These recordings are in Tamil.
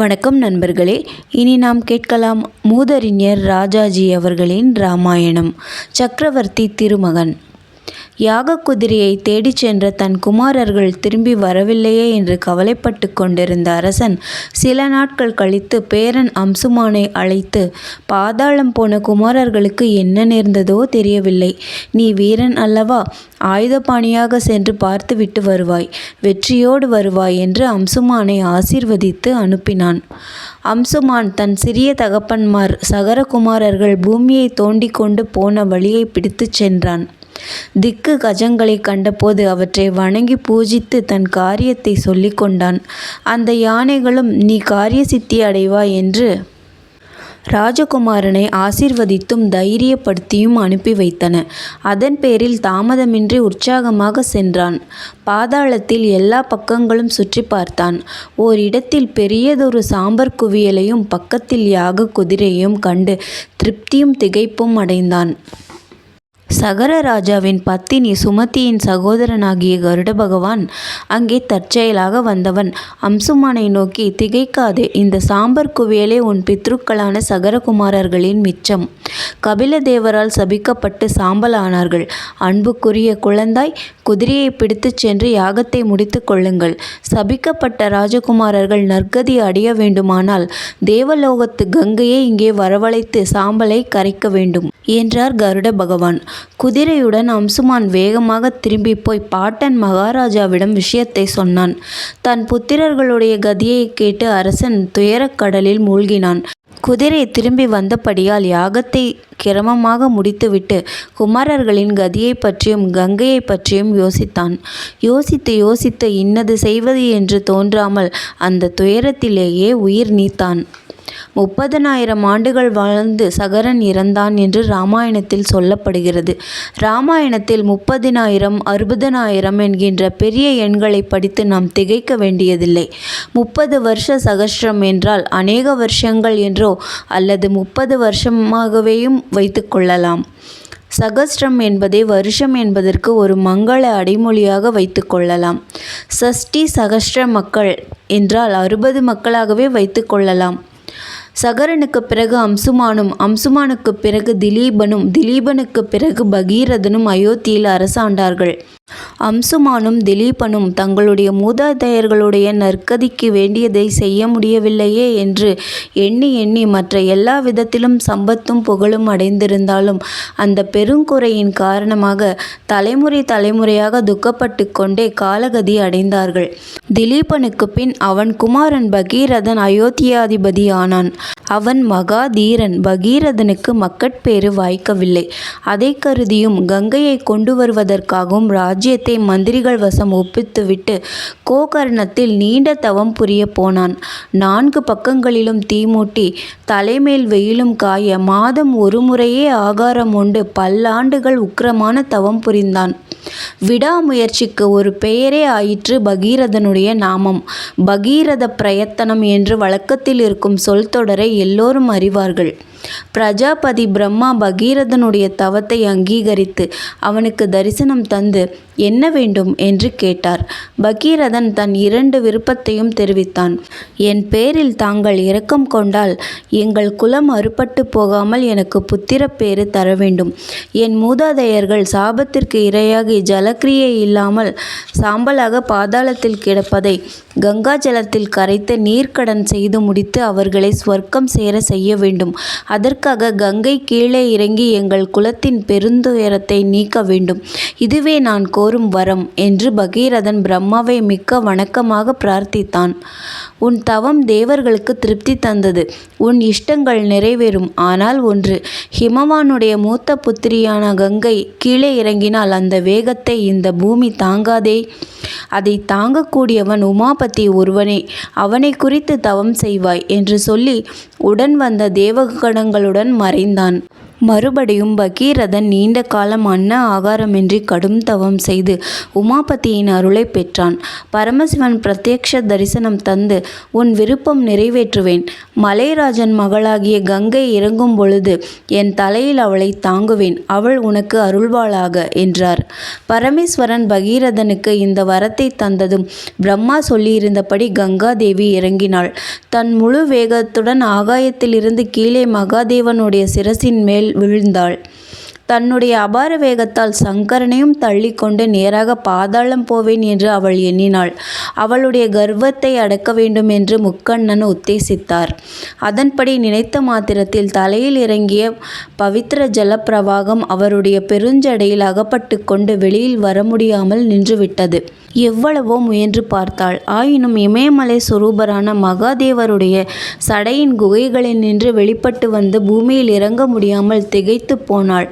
வணக்கம் நண்பர்களே. இனி நாம் கேட்கலாம் மூதறிஞர் ராஜாஜி அவர்களின் ராமாயணம். சக்கரவர்த்தி திருமகன். யாக குதிரையை தேடிச் சென்ற தன் குமாரர்கள் திரும்பி வரவில்லையே என்று கவலைப்பட்டு கொண்டிருந்த அரசன் சில நாட்கள் கழித்து பேரன் அம்சுமானை அழைத்து பாதாளம் போன குமாரர்களுக்கு என்ன நேர்ந்ததோ தெரியவில்லை. நீ வீரன் அல்லவா? ஆயுதபாணியாக சென்று பார்த்துவிட்டு வருவாய். வெற்றியோடு வருவாய் என்று அம்சுமானை ஆசீர்வதித்து அனுப்பினான். அம்சுமான் தன் சிறிய தகப்பன்மார் சகரகுமாரர்கள் பூமியை தோண்டிக் கொண்டு போன வழியை பிடித்துச் சென்றான். திக்கு கஜங்களை கண்டபோது அவற்றை வணங்கி பூஜித்து தன் காரியத்தை சொல்லிக் கொண்டான் அந்த யானைகளும் நீ காரிய சித்தி அடைவாய் என்று ராஜகுமாரனை ஆசீர்வதித்தும் தைரியப்படுத்தியும் அனுப்பி வைத்தன. அதன் பேரில் தாமதமின்றி உற்சாகமாக சென்றான். பாதாளத்தில் எல்லா பக்கங்களும் சுற்றி பார்த்தான். ஓரிடத்தில் பெரியதொரு சாம்பர் குவியலையும் பக்கத்தில் யாக குதிரையும் கண்டு திருப்தியும் திகைப்பும் அடைந்தான். சகர ராஜாவின் பத்தினி சுமதியின் சகோதரனாகிய கருட பகவான் அங்கே தற்செயலாக வந்தவன். அம்சுமானை நோக்கி திகைக்காதே இந்த சாம்பர் குவியலே உன் பித்ருக்களான சகரகுமாரர்களின் மிச்சம். கபில தேவரால் சபிக்கப்பட்டு சாம்பல் ஆனார்கள் அன்புக்குரிய குழந்தாய் குதிரையை பிடித்துச் சென்று யாகத்தை முடித்து கொள்ளுங்கள். சபிக்கப்பட்ட ராஜகுமாரர்கள் நற்கதி அடைய வேண்டுமானால் தேவலோகத்து கங்கையை இங்கே வரவழைத்து சாம்பலை கரைக்க வேண்டும் என்றார் கருட பகவான். குதிரையுடன் அம்சுமான் வேகமாக திரும்பி போய் பாட்டன் மகாராஜாவிடம் விஷயத்தை சொன்னான். தன் புத்திரர்களுடைய கதியை கேட்டு அரசன் துயரக்கடலில் மூழ்கினான். குதிரை திரும்பி வந்தபடியால் யாகத்தை கிரமமாக முடித்துவிட்டு குமாரர்களின் கதியை பற்றியும் கங்கையை பற்றியும் யோசித்தான். யோசித்து யோசித்து இன்னது செய்வது என்று தோன்றாமல் அந்த துயரத்திலேயே உயிர் நீத்தான். முப்பதனாயிரம் ஆண்டுகள் வாழ்ந்து சகரன் இறந்தான் என்று ராமாயணத்தில் சொல்லப்படுகிறது. ராமாயணத்தில் முப்பதினாயிரம் அறுபதனாயிரம் என்கின்ற பெரிய எண்களை படித்து நாம் திகைக்க வேண்டியதில்லை. முப்பது வருஷ சகஸ்ரம் என்றால் அநேக வருஷங்கள் என்றோ அல்லது முப்பது வருஷமாகவேயும் வைத்துக்கொள்ளலாம் சகஸ்ரம் என்பதை வருஷம் என்பதற்கு ஒரு மங்கள அடைமொழியாக வைத்து கொள்ளலாம். சஷ்டி சகஸ்ர மக்கள் என்றால் அறுபது மக்களாகவே வைத்து கொள்ளலாம். சகரனுக்கு பிறகு அம்சுமானும் அம்சுமானுக்கு பிறகு திலீபனும் திலீபனுக்கு பிறகு பகீரதனும் அயோத்தியில் அரசாண்டார்கள். அம்சுமானும் திலீபனும் தங்களுடைய மூதாதையர்களுடைய நற்கதிக்கு வேண்டியதை செய்ய முடியவில்லையே என்று எண்ணி எண்ணி மற்ற எல்லா விதத்திலும் சம்பத்தும் புகழும் அடைந்திருந்தாலும் அந்த பெருங்குறையின் காரணமாக தலைமுறை தலைமுறையாக துக்கப்பட்டு கொண்டே காலகதி அடைந்தார்கள். திலீபனுக்கு பின் அவன் குமாரன் பகீரதன் அயோத்தியாதிபதி ஆனான் அவன் மகா தீரன் பகீரதனுக்கு மக்கட்பேறு வாய்க்கவில்லை. அதை கருதியும் கங்கையை கொண்டு வருவதற்காகவும் ராஜ்யத்தை மந்திரிகள் வசம் ஒப்பித்துவிட்டு கோகர்ணத்தில் நீண்ட தவம் புரிய போனான். நான்கு பக்கங்களிலும் தீமூட்டி தலைமேல் வெயிலும் காய மாதம் ஒரு முறையே ஆகாரம் உண்டு. பல்லாண்டுகள் உக்கிரமான தவம் புரிந்தான். விடாமுயற்சிக்கு ஒரு பெயரே ஆயிற்று பகீரதனுடைய நாமம். பகீரத பிரயத்தனம் என்று வழக்கத்தில் இருக்கும் சொல் தொடரை எல்லோரும் அறிவார்கள். பிரஜாபதி பிரம்மா பகீரதனுடைய தவத்தை அங்கீகரித்து அவனுக்கு தரிசனம் தந்து என்ன வேண்டும் என்று கேட்டார். பகீரதன் தன் இரண்டு விருப்பத்தையும் தெரிவித்தான். என் பேரில் தாங்கள் இரக்கம் கொண்டால் எங்கள் குலம் அறுபட்டு போகாமல் எனக்கு புத்திர பேறு தர வேண்டும். என் மூதாதையர்கள் சாபத்திற்கு இரையாகி ஜலக்கிரியை இல்லாமல் சாம்பலாக பாதாளத்தில் கிடப்பதை கங்கா ஜலத்தில் கரைத்து நீர்க்கடன் செய்து முடித்து அவர்களை ஸ்வர்க்கம் சேர செய்ய வேண்டும். அதற்காக கங்கை கீழே இறங்கி எங்கள் குலத்தின் பெருந்துயரத்தை நீக்க வேண்டும். இதுவே நான் கோரும் வரம் என்று பகீரதன் பிரம்மாவை மிக்க வணக்கமாக பிரார்த்தித்தான். உன் தவம் தேவர்களுக்கு திருப்தி தந்தது. உன் இஷ்டங்கள் நிறைவேறும். ஆனால் ஒன்று ஹிமவானுடைய மூத்த புத்திரியான கங்கை கீழே இறங்கினால் அந்த வேகத்தை இந்த பூமி தாங்காதே. அதை தாங்கக்கூடியவன் உமாபதி ஒருவனே. அவனை குறித்து தவம் செய்வாய் என்று சொல்லி உடன் வந்த தேவகணங்களுடன் மறைந்தான். மறுபடியும் பகீரதன் நீண்ட காலம் அன்ன ஆகாரமின்றி கடும் தவம் செய்து உமாபதியின் அருளைப் பெற்றான். பரமசிவன் பிரத்யக்ஷ தரிசனம் தந்து உன் விருப்பம் நிறைவேற்றுவேன். மலைராஜன் மகளாகிய கங்கை இறங்கும் பொழுது என் தலையில் அவளைத் தாங்குவேன் அவள் உனக்கு அருள்வாளாக என்றார். பரமேஸ்வரன் பகீரதனுக்கு இந்த வரத்தை தந்ததும் பிரம்மா சொல்லியிருந்தபடி கங்காதேவி இறங்கினாள். தன் முழு வேகத்துடன் ஆகாயத்திலிருந்து கீழே மகாதேவனுடைய சிரசின் மேல் விழுந்தாள் தன்னுடைய அபார வேகத்தால் சங்கரனையும் தள்ளிக்கொண்டு நேராக பாதாளம் போவேன் என்று அவள் எண்ணினாள். அவளுடைய கர்வத்தை அடக்க வேண்டும் என்று முக்கண்ணன் உத்தேசித்தார். அதன்படி நினைத்த மாத்திரத்தில் தலையில் இறங்கிய பவித்திர ஜலப்பிரவாகம் அவருடைய பெருஞ்சடையில் அகப்பட்டு கொண்டு வெளியில் வர முடியாமல் நின்றுவிட்டது. எவ்வளவோ முயன்று பார்த்தாள். ஆயினும் இமயமலை சொரூபரான மகாதேவருடைய சடையின் குகைகளில் நின்று வெளிப்பட்டு வந்து பூமியில் இறங்க முடியாமல் திகைத்துப் போனாள்.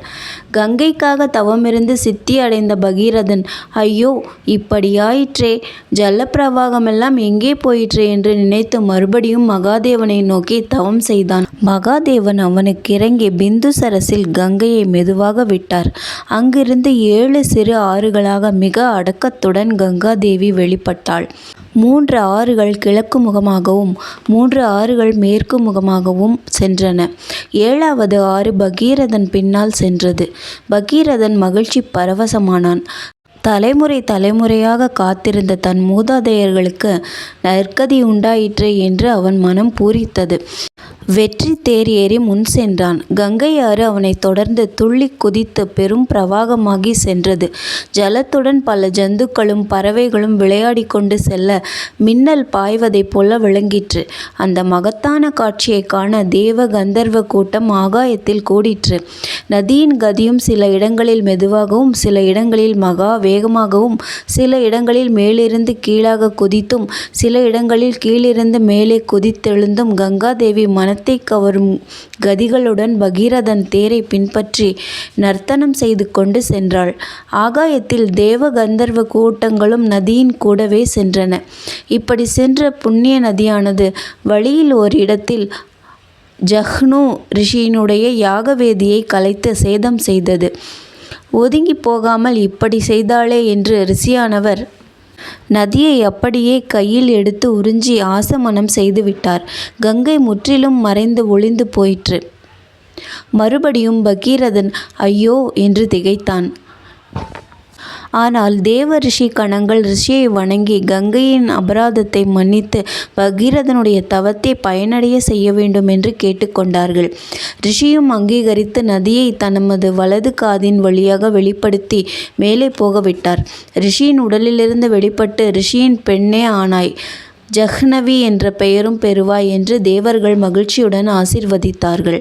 கங்கைக்காக தவமிருந்து சித்தி அடைந்த பகீரதன் ஐயோ இப்படியாயிற்றே ஜல்லப்பிரவாகமெல்லாம் எங்கே போயிற்றே என்று நினைத்து மறுபடியும் மகாதேவனை நோக்கி தவம் செய்தான். மகாதேவன் அவனுக்கு இறங்கிய பிந்து சரசில் கங்கையை மெதுவாக விட்டார். அங்கிருந்து ஏழு சிறு ஆறுகளாக மிக அடக்கத்துடன் கங்காதேவி வெளிப்பட்டாள். மூன்று ஆறுகள் கிழக்கு முகமாகவும் மூன்று ஆறுகள் மேற்கு முகமாகவும் சென்றன. ஏழாவது ஆறு பகீரதன் பின்னால் சென்றது. பகீரதன் மகிழ்ச்சி பரவசமானான். தலைமுறை தலைமுறையாக காத்திருந்த தன் மூதாதையர்களுக்கு நற்கதி உண்டாயிற்றே என்று அவன் மனம் பூரித்தது. வெற்றி தேர் ஏறி முன் சென்றான். கங்கை ஆறு அவனை தொடர்ந்து துள்ளிக் குதித்து பெரும் பிரவாகமாகி சென்றது. ஜலத்துடன் பல ஜந்துக்களும் பறவைகளும் விளையாடி கொண்டு செல்ல மின்னல் பாய்வதைப் போல விளங்கிற்று. அந்த மகத்தான காட்சியைக் காண தேவ கந்தர்வ கூட்டம் ஆகாயத்தில் கூடிற்று. நதியின் கதியும் சில இடங்களில் மெதுவாகவும் சில இடங்களில் மகா வேகமாகவும் சில இடங்களில் மேலிருந்து கீழாகக் குதித்தும் சில இடங்களில் கீழிருந்து மேலே குதித்தெழுந்தும் கங்காதேவி மனத்தைக் கவரும் கதிகளுடன் பகீரதன் தேரைப் பின்பற்றி நர்த்தனம் செய்து கொண்டு சென்றாள். ஆகாயத்தில் தேவ கந்தர்வ கூட்டங்களும் நதியின் கூடவே சென்றன. இப்படி சென்ற புண்ணிய நதியானது வழியில் ஓரிடத்தில் ஜஹ்னு ரிஷியினுடைய யாகவேதியை கலைத்து சேதம் செய்தது. ஒதுங்கிப் போகாமல் இப்படி செய்தாளே என்று ரிஷியானவர் நதியை அப்படியே கையில் எடுத்து உறிஞ்சி ஆசமனம் செய்துவிட்டார். கங்கை முற்றிலும் மறைந்து ஒளிந்து போயிற்று. மறுபடியும் பகீரதன் ஐயோ என்று திகைத்தான். ஆனால் தேவ ரிஷி கணங்கள் ரிஷியை வணங்கி கங்கையின் அபராதத்தை மன்னித்து பகீரதனுடைய தவத்தை பயனடைய செய்ய வேண்டும் என்று கேட்டுக்கொண்டார்கள் ரிஷியும் அங்கீகரித்து நதியை தமது வலது காதின் வழியாக வெளிப்படுத்தி மேலே போக விட்டார். ரிஷியின் உடலிலிருந்து வெளிப்பட்டு ரிஷியின் பெண்ணே ஆனாய். ஜஹ்னவி என்ற பெயரும் பெறுவாய் என்று தேவர்கள் மகிழ்ச்சியுடன் ஆசிர்வதித்தார்கள்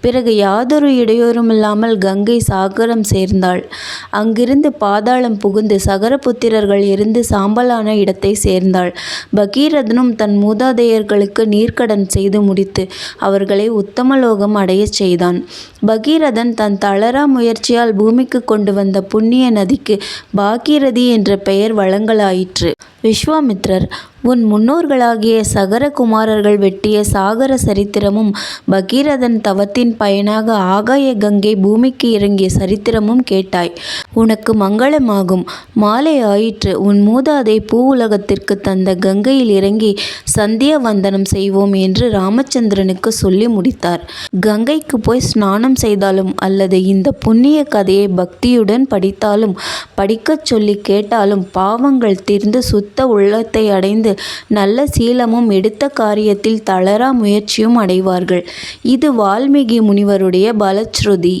பிறகு யாதொரு இடையூறுமில்லாமல் கங்கை சாகரம் சேர்ந்தாள். அங்கிருந்து பாதாளம் புகுந்து சகரபுத்திரர்கள் இருந்து சாம்பலான இடத்தை சேர்ந்தாள். பகீரதனும் தன் மூதாதையர்களுக்கு நீர்க்கடன் செய்து முடித்து அவர்களை உத்தமலோகம் அடையச் செய்தான். பகீரதன் தன் தளரா முயற்சியால் பூமிக்கு கொண்டு வந்த புண்ணிய நதிக்கு பாகீரதி என்ற பெயர் வழங்கலாயிற்று. விஸ்வாமித்ரர் உன் முன்னோர்களாகிய சகர குமாரர்கள் வெட்டிய சாகர சரித்திரமும் பகீரதன் தவத்தின் பயனாக ஆகாய கங்கை பூமிக்கு இறங்கிய சரித்திரமும் கேட்டாய். உனக்கு மங்களமாகும். மாலை ஆயிற்று. உன் மூதாதை பூவுலகத்திற்குத் தந்த கங்கையில் இறங்கி சந்தியா வந்தனம் செய்வோம் என்று ராமச்சந்திரனுக்கு சொல்லி முடித்தார். கங்கைக்கு போய் ஸ்நானம் செய்தாலும் அல்லது இந்த புண்ணிய கதையை பக்தியுடன் படித்தாலும் படிக்கச் சொல்லி கேட்டாலும் பாவங்கள் தீர்ந்து சுத்த உள்ளத்தை அடைந்து நல்ல சீலமும் எடுத்த காரியத்தில் தளரா முயற்சியும் அடைவார்கள். இது வால்மீகி முனிவருடைய பலச்ருதி.